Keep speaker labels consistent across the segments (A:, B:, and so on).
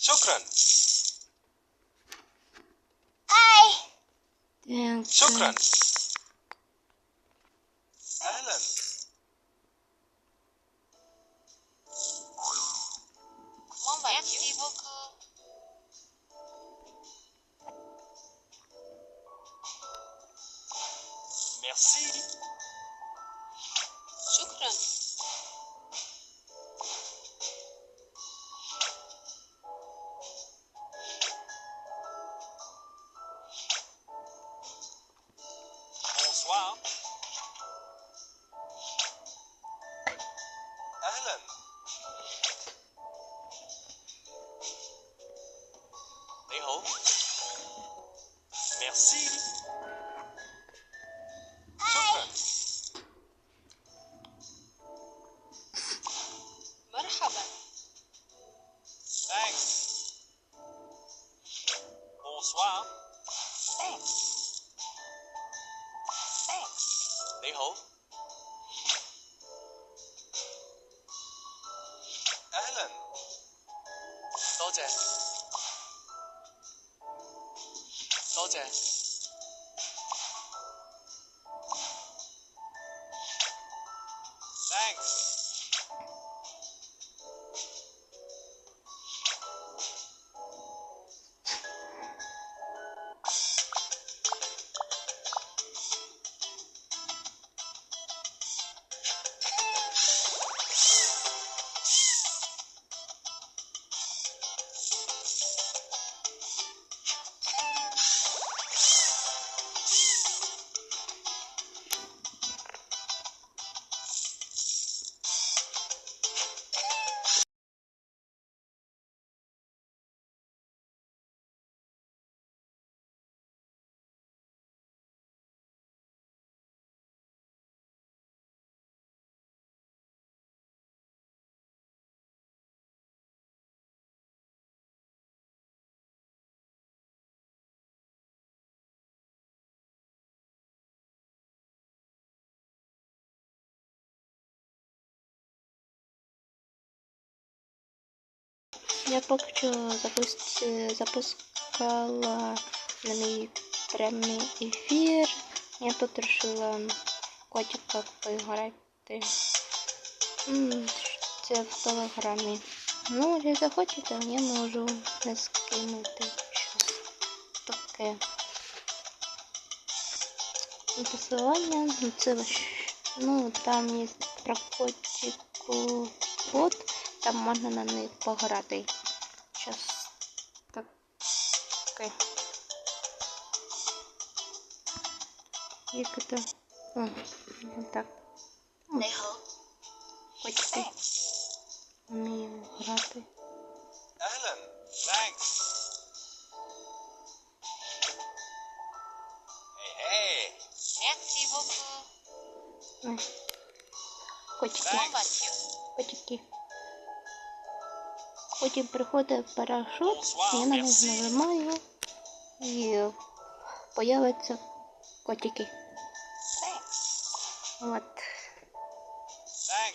A: Shukran. Hi.
B: Thank you.
A: 你好。Alan，多谢，多谢。多謝
C: Я поки що запус... е, запускала на мій прямий ефір. Я тут вирішила в котика поіграти. Це в телеграмі. Ну, якщо захочете, я можу не скинути щось таке. Посилання, ну ну там є про котику код, там можна на них пограти кнопкой. Як это? О, вот так. Почти. Вмію грати.
A: Alan, thanks. Hey,
C: Котики. Котики. Потім приходить парашут, я на
A: нього
C: наливаю і появляться котики. От.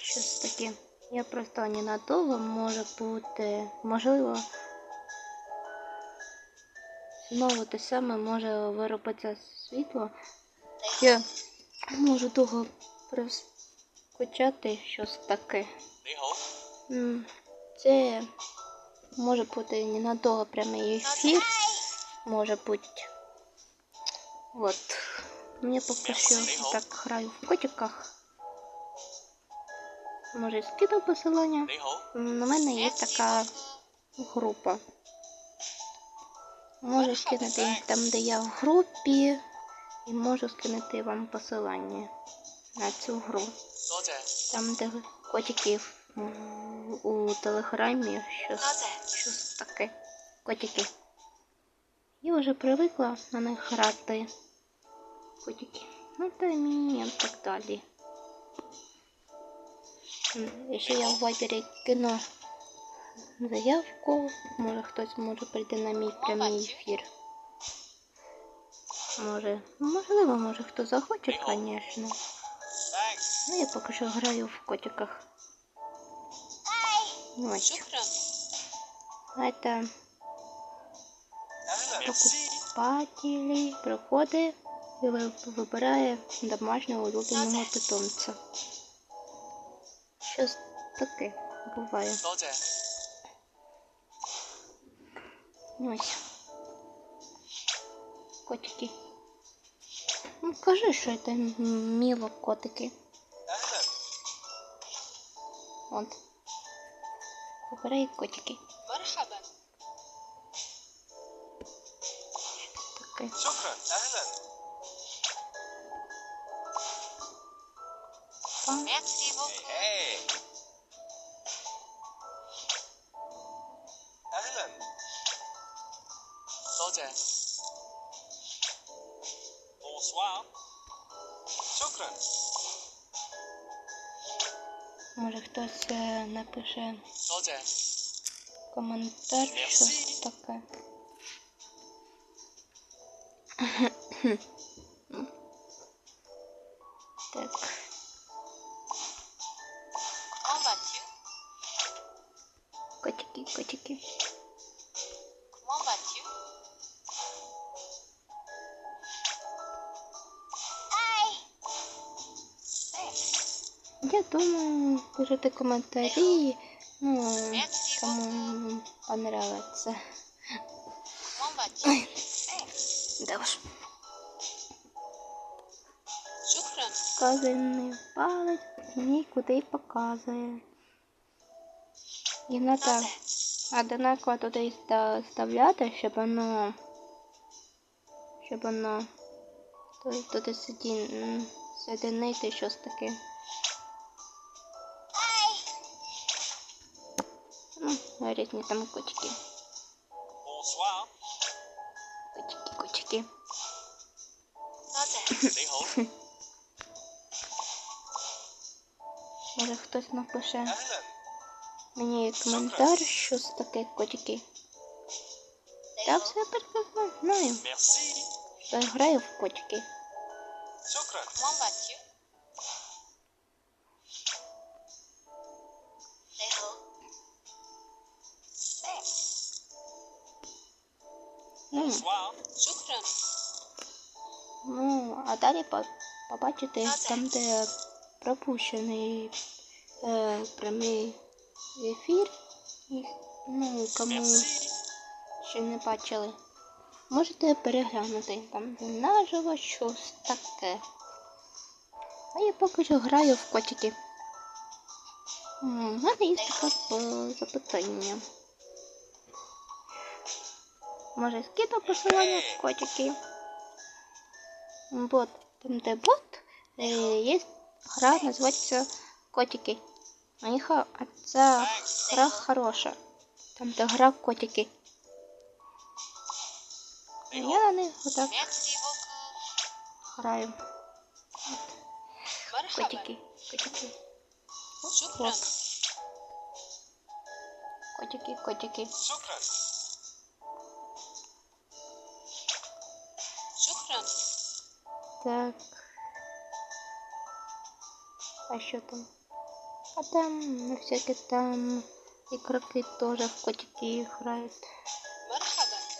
C: Щось таке. Я просто ненадовго може бути. Можливо. Знову те саме може виробитися світло. Я можу довго прискочати щось таке. Це може бути ненадовго прямий ефір может быть. Вот. Мне попросился так играю в котиках. Може скину посилання. На мене є така група. Можу скинути їх там, де я в групі, і можу скинути вам посилання на цю гру. Там, де котики у телеграмі, щось, щось таке. Котики. Я уже привыкла на них грати. Котики. Ну та мені так далі. Ще я в вайбері кину заявку. Може хтось може прийти на мій прямий ефір. Може, ну, можливо, може хто захоче, звісно. Ну я поки що граю в котиках. Ось.
A: Це
C: покупателі приходить и вибирає домашнего улюбленого питомця. Сейчас таке буває. Ось. Котики. Ну кажи, що це мило котики. От. Выбирай котики. اوكي
A: شكرا
B: اهلا Merci
A: beaucoup. Hey. اهلا. Roger. Bonsoir. شكرا.
C: Може хтось напише коментар, що такое. Так.
B: Comment vas-tu
C: Котики, котики.
B: Comment vas-tu Hi Thanks
C: Я думаю, пишите коментарі. Ну,
B: Merci
C: кому понравиться. вказівний палець мені куди показує. І на
B: так
C: одинаково туди вставляти, щоб воно щоб воно туди соединити щось таке. Ну, різні там
B: кучки.
A: Кучки, кучки.
C: Може хтось напише мені коментар, що це таке котики. Я все прекрасно знаю. Я граю в котики.
B: Е.
C: Ну, ну, а далі побачите там, де пропущений е, прямий ефір. І, ну, кому ще не бачили, можете переглянути там де наживо щось таке. А я поки що граю в котики. У мене є таке запитання. Може скину посилання в котики? Бот, там де бот, е, є Гра називається Котики. А це гра хороша. Там де гра котики. Я на них отак граю.
B: От.
C: Котики. Котики. От. Котики, котики. Так. А по что? А там ну, всякие там игроки тоже в котики играют.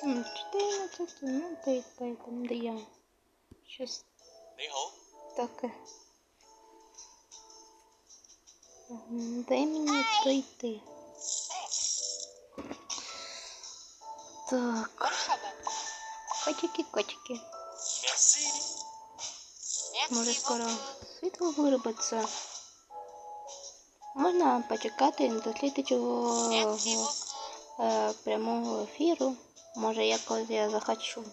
C: 14, ну 9, поэтому да я сейчас так. Дай мне пройти. Так. Котики, котики.
B: Может
C: скоро світло виробиться. Можна почекати до слідчого е, прямого ефіру. Може якось я захочу.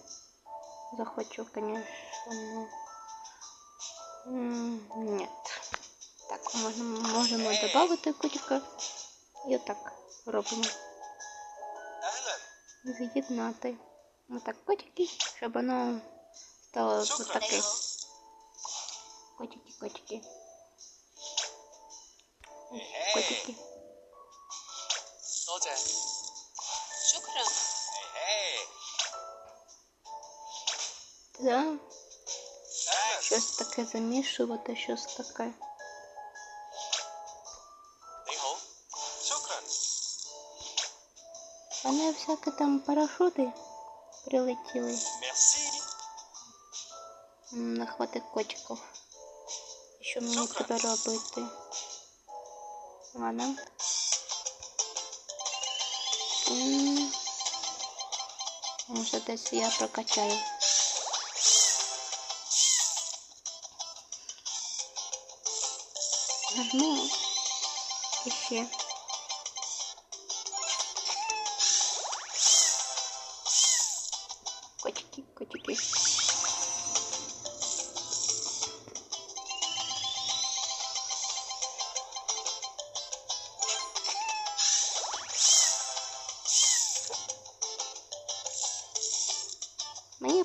C: Захочу, звісно. Ні. Ну. Так, можемо, можемо додати котика. І отак робимо. З'єднати. Отак котики, щоб воно стало
B: отаке.
C: Котики. Котики.
B: Солдя.
A: Шукран.
C: Да. Щось таке замішувати, щось таке. Вони всякі там парашути прилетіли.
A: Merci.
C: Не хватить котиків. Що мені треба робити? Ладно. Може десь я прокачаю. Нажму. І ще.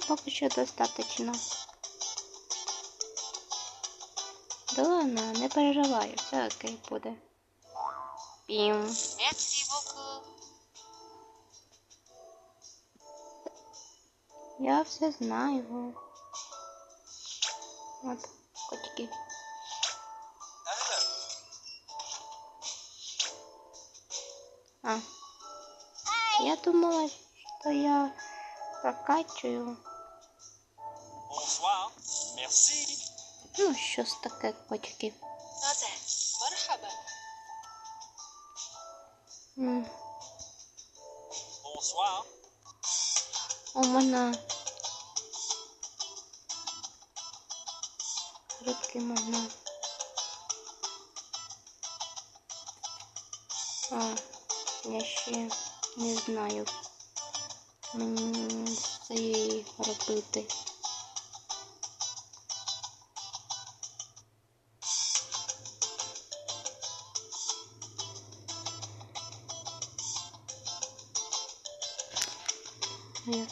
C: пока еще достаточно. Да ладно, не переживаю, все окей буде. Пім. Я все знаю. Вот, котики. А. Я думала, что я
A: прокачиваю. Мерсі.
C: Ну, щось таке,
B: кочки.
C: Мархаба.
A: Бонсуар.
C: У мене рибки можна. А, я ще не знаю. Мені з цієї робити.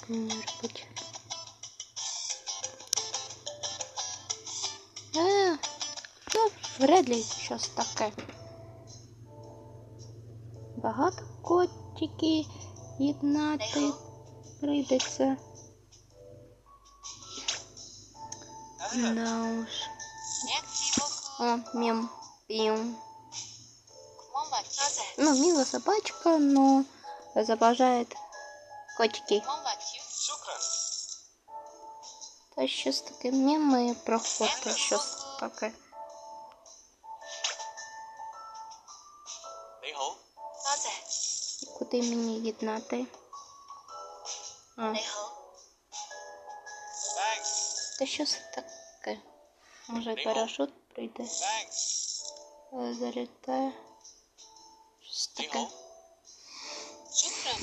C: может быть. А, -а, ну, вряд ли сейчас такая. Багато котики єднати прийдеться. Да уж. О, мем.
B: Пим.
C: Ну, мила собачка, но забажает котики. Та щось таке мимо проходить, щось таке. Куди мені єднати? А. Та щось таке. Э,
A: Може
C: парашут прийде? Э, Залітає. Щось таке. Шукра.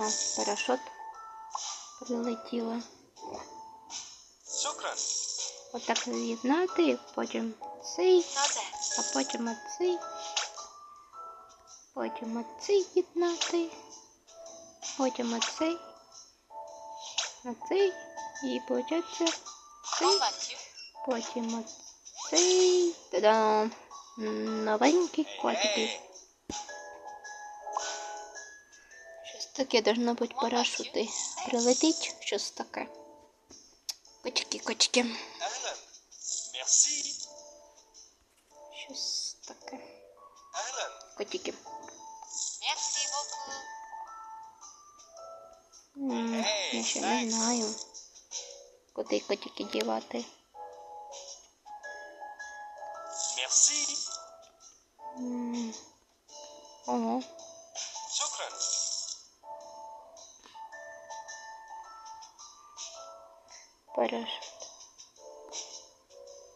A: наш
C: парашут прилетіло. Отак з'єднати, потім цей, а потім оцей, потім оцей з'єднати, потім оцей, оцей, і получається цей, потім оцей. Та-дам! Новенькі котики. Таке должно бути парашути. Прилетить щось таке.
A: Кочки, кочки.
C: Щось таке. Котики. М я ще не знаю. Куди котики дівати. Сереж?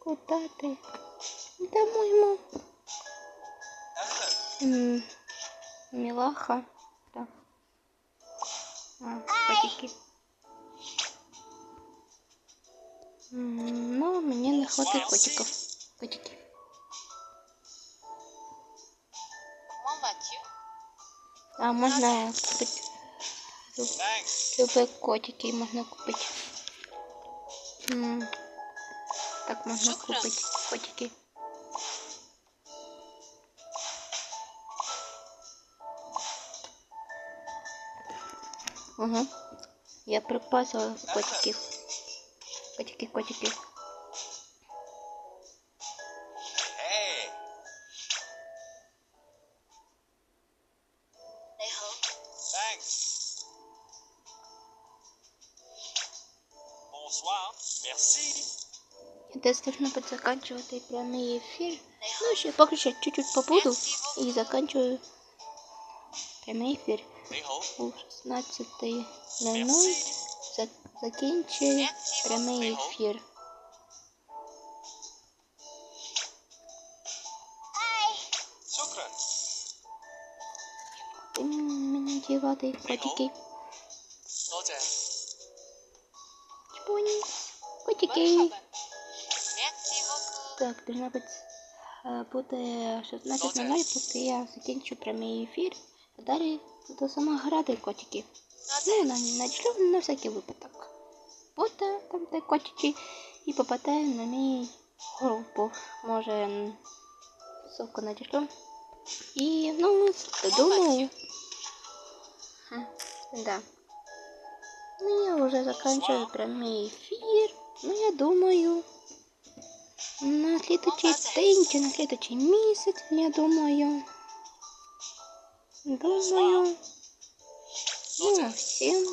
C: Куда ты? Домой, мам. Милаха. Да. А, котики. Ну, мне не хватает котиков. Котики. А можно
A: купить
C: любые котики, можно купить. М, Так можна
B: Шукран.
C: купити котики. Ага. Я припасила котиків. Котики, котики. Десь должно буде заканчувати прямий. Ну, ще поки чуть-чуть побуду и заканчиваю прямий
A: эфир
C: У 16.00 закінчую прямий ефір. Мені дівати котики. Котики. Так, должна быть э, буде 16.00, поки я закінчу прямий ефір. А далі до сама грати котиків. Ну, на начну на всякий випадок. Буде э, там де котики і попадає на мій групу. Може ссылку надішлю. І ну думаю. Да. Ну я уже заканчиваю прямой эфир. Ну я думаю на слідучий день чи на слідучий місяць, я думаю. Думаю. Ну, всім